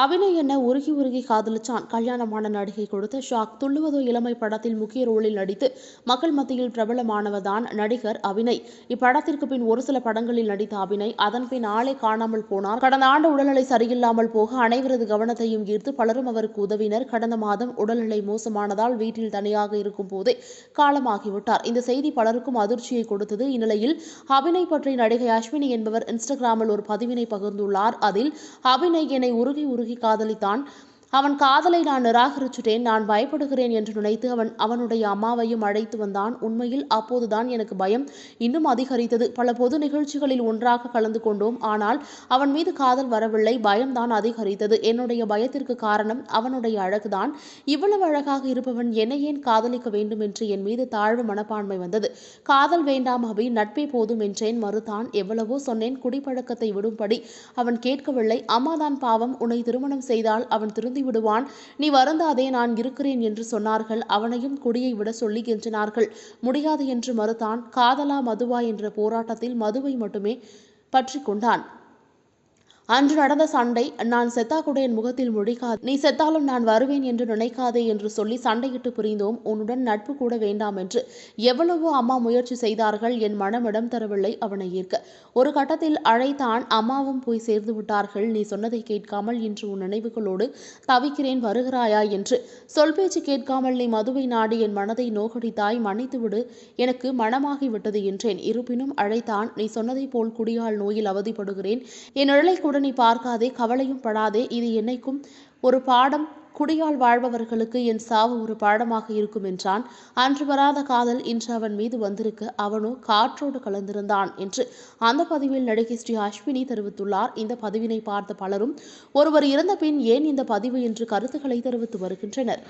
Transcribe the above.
அபிநய் என்ன உருகி உருகி காதலிச்சான். கல்யாணமான நடிகை கொடுத்த ஷாக் துள்ளுவதோ இளமை படத்தில் முக்கிய ரோலில் நடித்து மக்கள் மத்தியில் பிரபலமானவர்தான் நடிகர் அபிநய். இப்படத்திற்கு பின் ஒரு சில படங்களில் நடித்த அபிநய் அதன் பின் ஆளே காணாமல் போனார். கடந்த ஆண்டு உடல்நிலை சரியில்லாமல் போக அனைவரது கவனத்தையும் ஈர்த்து பலரும் அவருக்கு உதவினர். கடந்த மாதம் உடல்நிலை மோசமானதால் வீட்டில் தனியாக இருக்கும் போதே காலமாகிவிட்டார். இந்த செய்தி பலருக்கும் அதிர்ச்சியை கொடுத்தது. இந்நிலையில் அபிநய் பற்றி நடிகை அஸ்வினி என்பவர் இன்ஸ்டாகிராமில் ஒரு பதிவினை பகிர்ந்துள்ளார். அதில் அபிநய் என்னை உருகி உருகி காதலித்தான். அவன் காதலை நான் நிராகரிச்சுட்டேன் நான் பயப்படுகிறேன் என்று நினைத்து அவன் அவனுடைய அம்மாவையும் அழைத்து வந்தான். உண்மையில் அப்போதுதான் எனக்கு பயம் இன்னும் அதிகரித்தது. பல பொது நிகழ்ச்சிகளில் ஒன்றாக கலந்து கொண்டோம். ஆனால் அவன் மீது காதல் வரவில்லை பயம்தான் அதிகரித்தது. என்னுடைய பயத்திற்கு காரணம் அவனுடைய அழகுதான். இவ்வளவு அழகாக இருப்பவன் என்னை ஏன் காதலிக்க வேண்டும் என்று என் மீது தாழ்வு மனப்பான்மை வந்தது. காதல் வேண்டாம் அபி நட்பே போதும் என்றேன் மறுத்தான். எவ்வளவோ சொன்னேன் குடிப்பழக்கத்தை விடும்படி அவன் கேட்கவில்லை. அம்மாதான் பாவம் உன்னை திருமணம் செய்தால் அவன் திருந்தி விடுவான். நீ வருந்தாதே நான் இருக்கிறேன் என்று சொன்னார்கள். அவனையும் குடியை விட சொல்லி கெஞ்சினார்கள் முடியாது என்று மறுத்தான். காதலா மதுவா என்ற போராட்டத்தில் மதுவை மட்டுமே பற்றி கொண்டான். அன்று நடந்த சண்டை நான் செத்தா கூட என் முகத்தில் முழிக்காது. நீ செத்தாலும் நான் வருவேன் என்று நினைக்காதே என்று சொல்லி சண்டையிட்டு புரிந்தோம். உன்னுடன் நட்பு கூட வேண்டாம் என்று எவ்வளவோ அம்மா முயற்சி செய்தார்கள். என் மனம் இடம் தரவில்லை அவனை ஈர்க்க. ஒரு கட்டத்தில் அழைத்தான். அம்மாவும் போய் சேர்ந்து விட்டார்கள். நீ சொன்னதை கேட்காமல் இன்று உன் நினைவுகளோடு தவிக்கிறேன் வருகிறாயா என்று சொல் பேச்சு கேட்காமல் நீ மதுவை நாடி என் மனதை நோகடித்தாய் மன்னித்துவிடு. எனக்கு மனமாகி விட்டது என்றேன். இருப்பினும் அழைத்தான். நீ சொன்னதை போல் குடியால் நோயில் அவதிப்படுகிறேன். என் நிழலை கூட நீ பார்க்காதே கவலையும் படாதே இது என்னைக்கும் ஒரு பாடம் குடியால் வாழ்பவர்களுக்கு என் சாவு ஒரு பாடமாக இருக்கும் என்றான். அன்று வராத காதல் இன்று அவன் மீது வந்திருக்க. அவனோ காற்றோடு கலந்திருந்தான் என்று அந்த பதிவில் நடிகை ஸ்ரீ அஸ்வினி தெரிவித்துள்ளார். இந்த பதிவினை பார்த்த பலரும் ஒருவர் இறந்த பின் ஏன் இந்த பதிவு என்று கருத்துக்களை தெரிவித்து வருகின்றனர்.